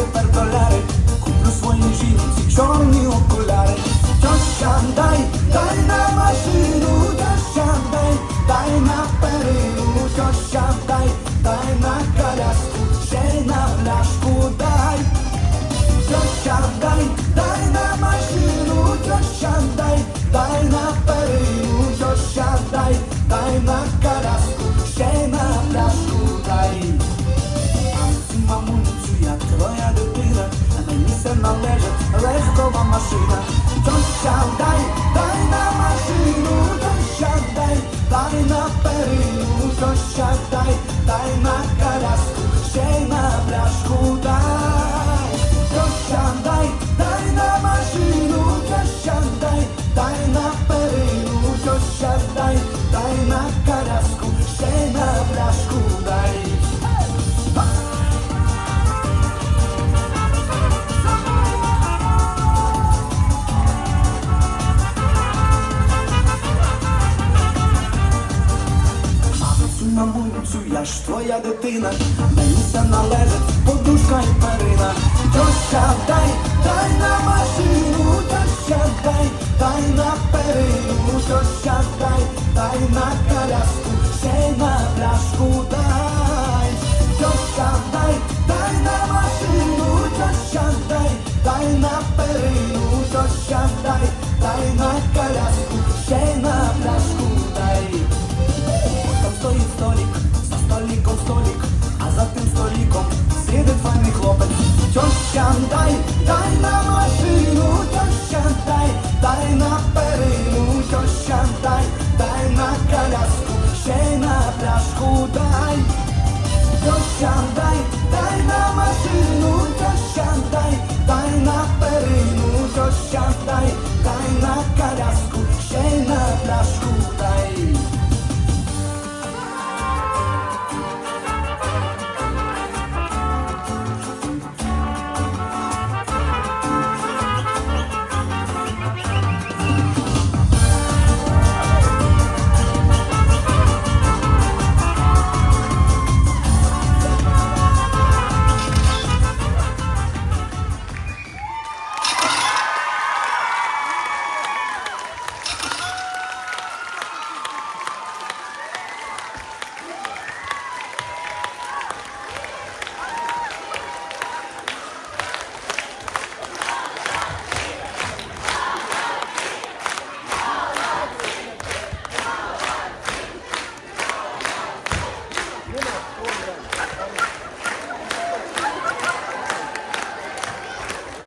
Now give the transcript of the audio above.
тепер доляри, куплю своїй жінці чорні окуляри. Все належить легкова машина. Тоща дай, дай на машину, тоща дай, дай на перину, тоща дай, дай на коляску, ще й на пляшку дай. Я ж твоя дитина, мені все належить. Подушка і перина. Тоща дай, дай на машину, тоща дай, дай на перину, тоща дай, дай на коляску, ще й на пляшку дай. Хлопець. Тьоща, дай, дай на машину, тьоща, дай, дай на перину, тьоща, дай, дай на коляску, ще й на пляшку дай. Тьоща, дай,